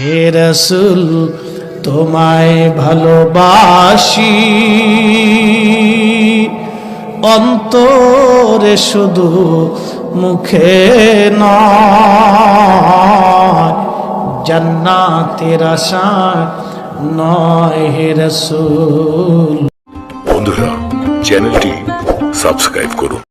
হে রসুল তোমায় ভালোবাসি। অন্তরে শুধু মুখে নয় জান্নাতের আশা নয় হে রসুল। বন্ধুরা চ্যানেলটি সাবস্ক্রাইব করুন।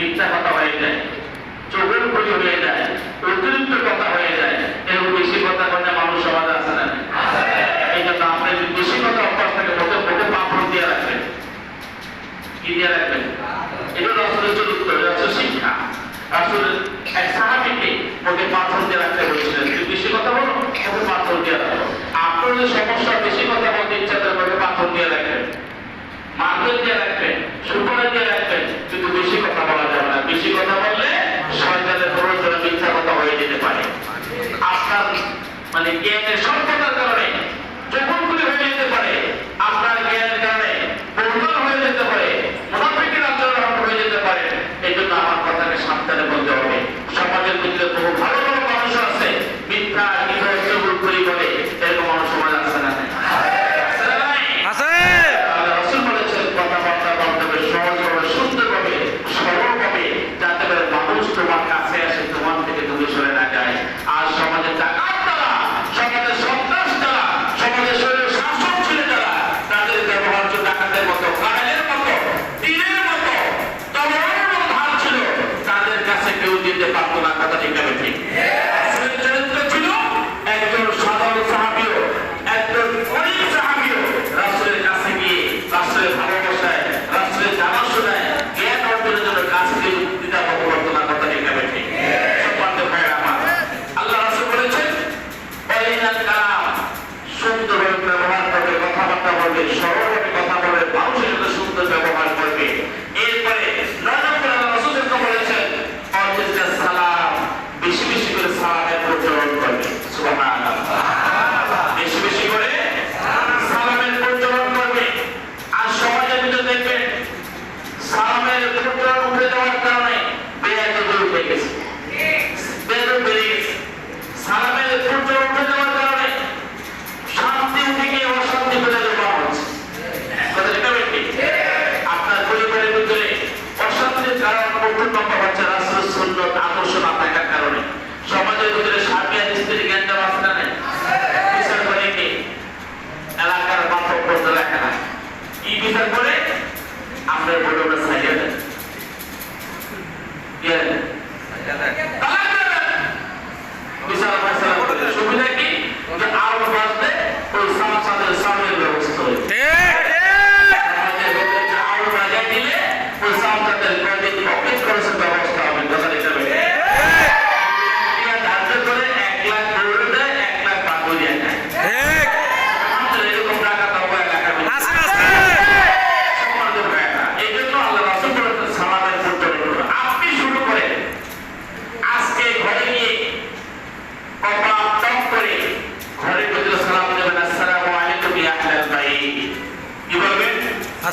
মিথ্যা হয়ে যায়, চোখের ক্ষতি হয়ে যায়, অতিরিক্ত কথা হয়ে যায়, এবং বেশি কথা বলে মানুষ সমাজে আসে না। এই জন্য আপনি বেশি কথা অভ্যাস থাকে কত কত পাপড় দিয়ে রাখবেন। কি দিয়ে রাখবেন? এটা রাসুলের চরিত্র, এটা হচ্ছে শিক্ষা। রাসুল এক সাহাবিকে ওকে পাথর দিয়ে রাখতে বলেছিলেন, তুমি বেশি কথা বলো ওকে পাথর দিয়ে রাখো। আপনার যে সমস্যা, বেশি কথা বল জ্ঞানের সবথেকে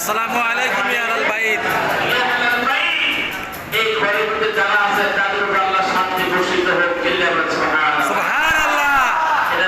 আসসালামু আলাইকুম ইয়ারাল বাইত। এই ঘরের যারা আছে তাদের উপর আল্লাহ শান্তি বর্ষিত হোক কিল্লা সুবহানাল্লাহ এটা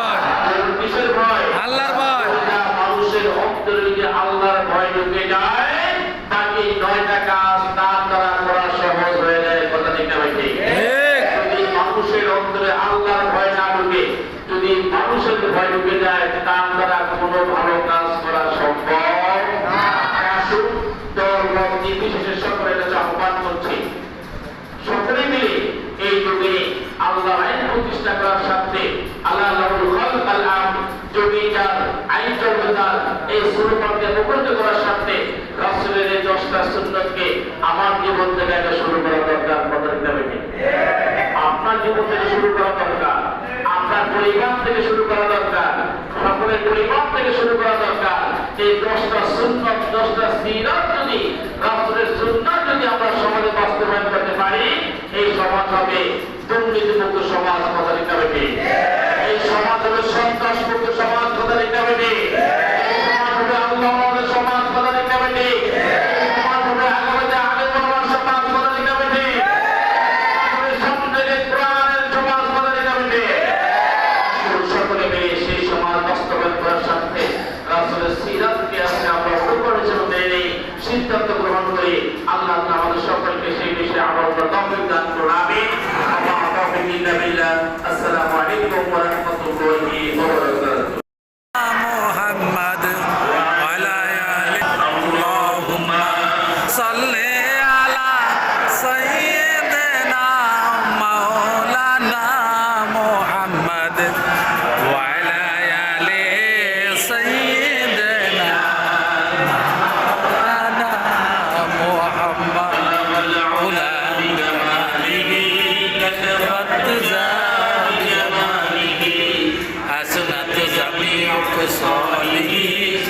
নির্বিশেষে সকলের কাছে আহ্বান করছি, সকলে মিলে এই যুগে আল্লাহ আইন প্রতিষ্ঠা করার স্বার্থে আল্লাহ আল আম জমি যার আইন চলবে তার এই সুরপথকে মুখরিত করার স্বার্থে রাসুলের এই দশটা সুন্নতকে আমার জীবন থেকে আগে শুরু করা দরকার প্রতারিত হবে আপনার জীবন থেকে শুরু করা দরকার, আপনার পরিবার থেকে শুরু করা দরকার, সকলের পরিবার থেকে শুরু করা দরকার। এই দশটা সুন্নত, দশটা সিরাত যদি Espíritu Santo محمد سيدنا محمد زاد جماله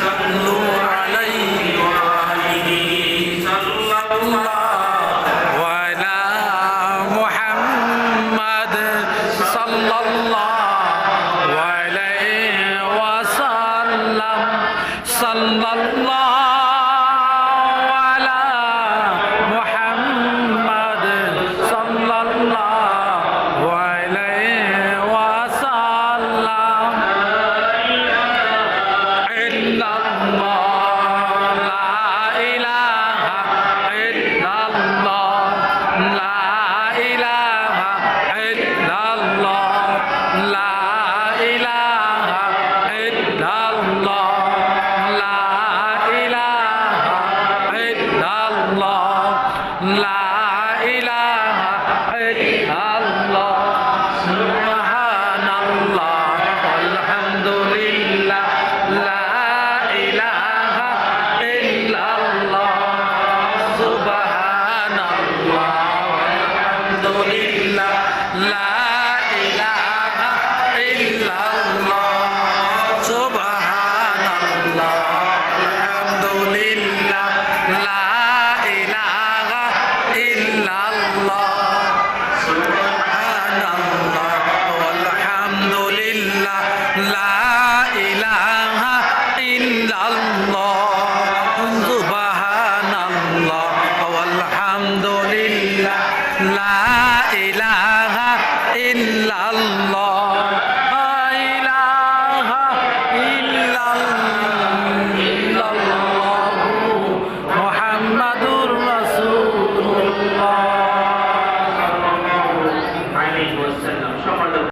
صلوا عليه وآله صلى الله وعلى محمد صلى الله